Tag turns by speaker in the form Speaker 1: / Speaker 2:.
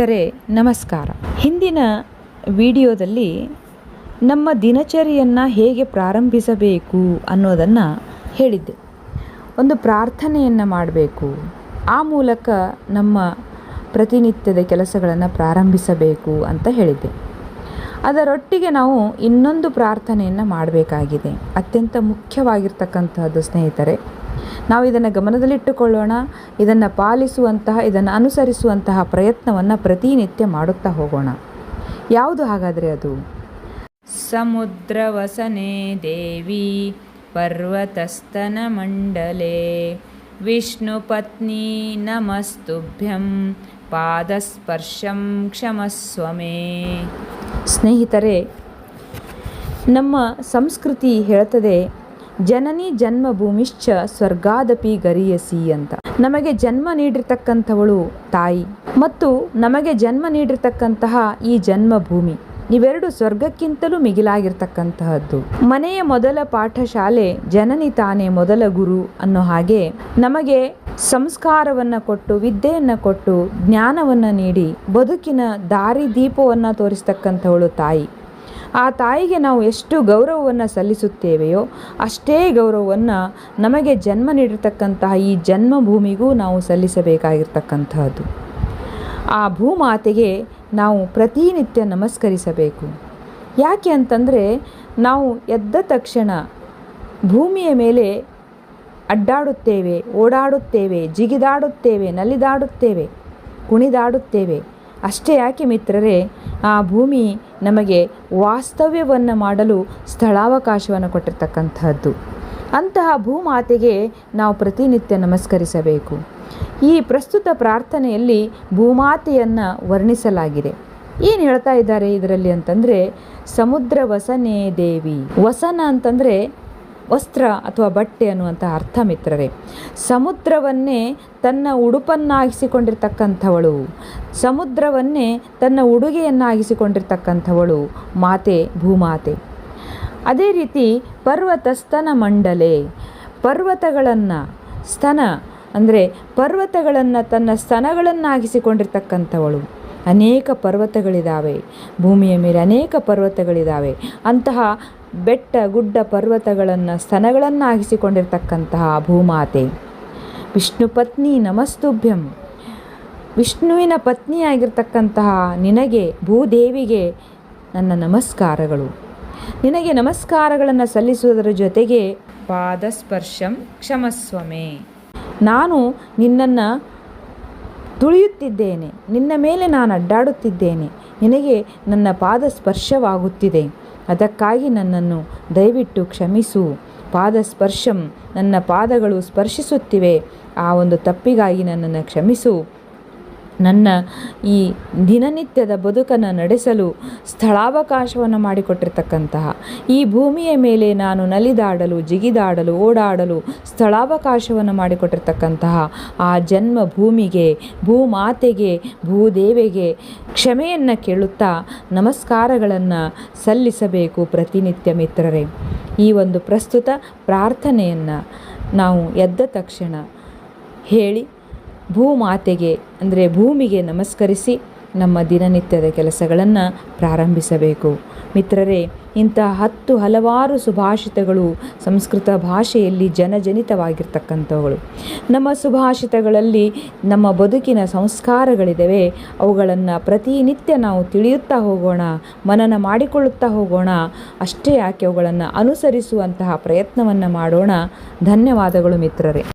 Speaker 1: ಸ್ನೇಹಿತರೆ, ನಮಸ್ಕಾರ. ಹಿಂದಿನ ವಿಡಿಯೋದಲ್ಲಿ ನಮ್ಮ ದಿನಚರಿಯನ್ನು ಹೇಗೆ ಪ್ರಾರಂಭಿಸಬೇಕು ಅನ್ನೋದನ್ನು ಹೇಳಿದ್ದೆ. ಒಂದು ಪ್ರಾರ್ಥನೆಯನ್ನು ಮಾಡಬೇಕು. ಆ ಮೂಲಕ ನಮ್ಮ ಪ್ರತಿನಿತ್ಯದ ಕೆಲಸಗಳನ್ನು ಪ್ರಾರಂಭಿಸಬೇಕು ಅಂತ ಹೇಳಿದ್ದೆ. ಅದರೊಟ್ಟಿಗೆ ನಾವು ಇನ್ನೊಂದು ಪ್ರಾರ್ಥನೆಯನ್ನು ಮಾಡಬೇಕಾಗಿದೆ. ಅತ್ಯಂತ ಮುಖ್ಯವಾಗಿರ್ತಕ್ಕಂಥದ್ದು ಸ್ನೇಹಿತರೆ ನಾವು ಇದನ್ನು ಗಮನದಲ್ಲಿಟ್ಟುಕೊಳ್ಳೋಣ. ಇದನ್ನು ಪಾಲಿಸುವಂತಹ ಇದನ್ನು ಅನುಸರಿಸುವಂತಹ ಪ್ರಯತ್ನವನ್ನು ಪ್ರತಿನಿತ್ಯ ಮಾಡುತ್ತಾ ಹೋಗೋಣ. ಯಾವುದು ಹಾಗಾದರೆ ಅದು? ಸಮುದ್ರ ವಸನೆ ದೇವಿ ಪರ್ವತಸ್ತನ ಮಂಡಲೆ. ವಿಷ್ಣು ಪತ್ನಿ ನಮಸ್ತುಭ್ಯಂ ಪಾದಸ್ಪರ್ಶಂ ಕ್ಷಮಸ್ವಮೇ. ಸ್ನೇಹಿತರೆ ನಮ್ಮ ಸಂಸ್ಕೃತಿ ಹೇಳ್ತದೆ ಜನನಿ ಜನ್ಮಭೂಮಿಶ್ಚ ಸ್ವರ್ಗಾದಪಿ ಗರಿಯಸಿ ಅಂತ. ನಮಗೆ ಜನ್ಮ ನೀಡಿರ್ತಕ್ಕಂಥವಳು ತಾಯಿ ಮತ್ತು ನಮಗೆ ಜನ್ಮ ನೀಡಿರ್ತಕ್ಕಂತಹ ಈ ಜನ್ಮಭೂಮಿ ಇವೆರಡು ಸ್ವರ್ಗಕ್ಕಿಂತಲೂ ಮಿಗಿಲಾಗಿರ್ತಕ್ಕಂತಹದ್ದು. ಮನೆಯ ಮೊದಲ ಪಾಠಶಾಲೆ ಜನನಿ ತಾನೇ ಮೊದಲ ಗುರು ಅನ್ನೋ ಹಾಗೆ ನಮಗೆ ಸಂಸ್ಕಾರವನ್ನು ಕೊಟ್ಟು, ವಿದ್ಯೆಯನ್ನು ಕೊಟ್ಟು, ಜ್ಞಾನವನ್ನು ನೀಡಿ, ಬದುಕಿನ ದಾರಿ ದೀಪವನ್ನು ತೋರಿಸ್ತಕ್ಕಂಥವಳು ತಾಯಿ. ಆ ತಾಯಿಗೆ ನಾವು ಎಷ್ಟು ಗೌರವವನ್ನು ಸಲ್ಲಿಸುತ್ತೇವೆಯೋ ಅಷ್ಟೇ ಗೌರವವನ್ನು ನಮಗೆ ಜನ್ಮ ನೀಡಿರ್ತಕ್ಕಂತಹ ಈ ಜನ್ಮಭೂಮಿಗೂ ನಾವು ಸಲ್ಲಿಸಬೇಕಾಗಿರ್ತಕ್ಕಂತಹದ್ದು. ಆ ಭೂಮಾತೆಗೆ ನಾವು ಪ್ರತಿನಿತ್ಯ ನಮಸ್ಕರಿಸಬೇಕು. ಯಾಕೆ ಅಂತಂದರೆ ನಾವು ಎದ್ದ ತಕ್ಷಣ ಭೂಮಿಯ ಮೇಲೆ ಅಡ್ಡಾಡುತ್ತೇವೆ, ಓಡಾಡುತ್ತೇವೆ, ಜಿಗಿದಾಡುತ್ತೇವೆ, ನಲಿದಾಡುತ್ತೇವೆ, ಕುಣಿದಾಡುತ್ತೇವೆ. ಅಷ್ಟೇ ಯಾಕೆ ಮಿತ್ರರೇ, ಆ ಭೂಮಿ ನಮಗೆ ವಾಸ್ತವ್ಯವನ್ನು ಮಾಡಲು ಸ್ಥಳಾವಕಾಶವನ್ನು ಕೊಟ್ಟಿರ್ತಕ್ಕಂಥದ್ದು. ಅಂತಹ ಭೂಮಾತೆಗೆ ನಾವು ಪ್ರತಿನಿತ್ಯ ನಮಸ್ಕರಿಸಬೇಕು. ಈ ಪ್ರಸ್ತುತ ಪ್ರಾರ್ಥನೆಯಲ್ಲಿ ಭೂಮಾತೆಯನ್ನು ವರ್ಣಿಸಲಾಗಿದೆ. ಏನು ಹೇಳ್ತಾ ಇದ್ದಾರೆ ಇದರಲ್ಲಿ ಅಂತಂದರೆ, ಸಮುದ್ರ ವಸನೇ ದೇವಿ. ವಸನ ಅಂತಂದರೆ ವಸ್ತ್ರ ಅಥವಾ ಬಟ್ಟೆ ಅನ್ನುವಂಥ ಅರ್ಥ ಮಿತ್ರರೇ. ಸಮುದ್ರವನ್ನೇ ತನ್ನ ಉಡುಪನ್ನಾಗಿಸಿಕೊಂಡಿರ್ತಕ್ಕಂಥವಳು. ಸಮುದ್ರವನ್ನೇ ತನ್ನ ಉಡುಗೆಯನ್ನಾಗಿಸಿಕೊಂಡಿರ್ತಕ್ಕಂಥವಳು. ಮಾತೆ, ಭೂಮಾತೆ. ಅದೇ ರೀತಿ ಪರ್ವತ ಸ್ತನ ಮಂಡಲೆ. ಪರ್ವತಗಳನ್ನು, ಸ್ತನ ಅಂದರೆ ಪರ್ವತಗಳನ್ನು ತನ್ನ ಸ್ತನಗಳನ್ನಾಗಿಸಿಕೊಂಡಿರ್ತಕ್ಕಂಥವಳು. ಅನೇಕ ಪರ್ವತಗಳಿದ್ದಾವೆ ಭೂಮಿಯ ಮೇಲೆ ಅನೇಕ ಪರ್ವತಗಳಿದ್ದಾವೆ ಅಂತಹ ಬೆಟ್ಟ, ಗುಡ್ಡ ಪರ್ವತಗಳನ್ನು ಸ್ತನಗಳನ್ನಾಗಿಸಿಕೊಂಡಿರ್ತಕ್ಕಂತಹ ಭೂಮಾತೆ. ವಿಷ್ಣು ಪತ್ನಿ ನಮಸ್ತುಭ್ಯಂ. ವಿಷ್ಣುವಿನ ಪತ್ನಿಯಾಗಿರ್ತಕ್ಕಂತಹ ನಿನಗೆ, ಭೂದೇವಿಗೆ ನನ್ನ ನಮಸ್ಕಾರಗಳು. ನಿನಗೆ ನಮಸ್ಕಾರಗಳನ್ನು ಸಲ್ಲಿಸುವುದರ ಜೊತೆಗೆ ಪಾದಸ್ಪರ್ಶಂ ಕ್ಷಮಸ್ವಮೇ. ನಾನು ನಿನ್ನನ್ನು ತುಳಿಯುತ್ತಿದ್ದೇನೆ. ನಿನ್ನ ಮೇಲೆ ನಾನು ಅಡ್ಡಾಡುತ್ತಿದ್ದೇನೆ. ನಿನಗೆ ನನ್ನ ಪಾದ ಸ್ಪರ್ಶವಾಗುತ್ತಿದೆ ಅದಕ್ಕಾಗಿ ನನ್ನನ್ನು ದಯವಿಟ್ಟು ಕ್ಷಮಿಸು. ಪಾದ ಸ್ಪರ್ಶಂ ನನ್ನ ಪಾದಗಳು ಸ್ಪರ್ಶಿಸುತ್ತಿವೆ. ಆ ಒಂದು ತಪ್ಪಿಗಾಗಿ ನನ್ನನ್ನು ಕ್ಷಮಿಸು. ನನ್ನ ಈ ದಿನನಿತ್ಯದ ಬದುಕನ್ನು ನಡೆಸಲು ಸ್ಥಳಾವಕಾಶವನ್ನು ಮಾಡಿಕೊಟ್ಟಿರ್ತಕ್ಕಂತಹ ಈ ಭೂಮಿಯ ಮೇಲೆ ನಾನು ನಲಿದಾಡಲು, ಜಿಗಿದಾಡಲು, ಓಡಾಡಲು ಸ್ಥಳಾವಕಾಶವನ್ನು ಮಾಡಿಕೊಟ್ಟಿರ್ತಕ್ಕಂತಹ ಆ ಜನ್ಮ ಭೂಮಿಗೆ ಭೂಮಾತೆಗೆ, ಭೂದೇವೆಗೆ ಕ್ಷಮೆಯನ್ನು ಕೇಳುತ್ತಾ ನಮಸ್ಕಾರಗಳನ್ನು ಸಲ್ಲಿಸಬೇಕು ಪ್ರತಿನಿತ್ಯ ಮಿತ್ರರೇ. ಈ ಒಂದು ಪ್ರಸ್ತುತ ಪ್ರಾರ್ಥನೆಯನ್ನು ನಾವು ಎದ್ದ ತಕ್ಷಣ ಹೇಳಿ ಭೂಮಾತೆಗೆ, ಅಂದರೆ ಭೂಮಿಗೆ ನಮಸ್ಕರಿಸಿ ನಮ್ಮ ದಿನನಿತ್ಯದ ಕೆಲಸಗಳನ್ನು ಪ್ರಾರಂಭಿಸಬೇಕು. ಮಿತ್ರರೇ ಇಂಥ ಹತ್ತು ಹಲವಾರು ಸುಭಾಷಿತಗಳು ಸಂಸ್ಕೃತ ಭಾಷೆಯಲ್ಲಿ ಜನಜನಿತವಾಗಿರ್ತಕ್ಕಂಥವುಗಳು. ನಮ್ಮ ಸುಭಾಷಿತಗಳಲ್ಲಿ ನಮ್ಮ ಬದುಕಿನ ಸಂಸ್ಕಾರಗಳಿದ್ದಾವೆ ಅವುಗಳನ್ನು ಪ್ರತಿನಿತ್ಯ ನಾವು ತಿಳಿಯುತ್ತಾ ಹೋಗೋಣ, ಮನನ ಮಾಡಿಕೊಳ್ಳುತ್ತಾ ಹೋಗೋಣ, ಅಷ್ಟೇ ಯಾಕೆ ಅವುಗಳನ್ನು ಅನುಸರಿಸುವಂತಹ ಪ್ರಯತ್ನವನ್ನು ಮಾಡೋಣ. ಧನ್ಯವಾದಗಳು ಮಿತ್ರರೇ.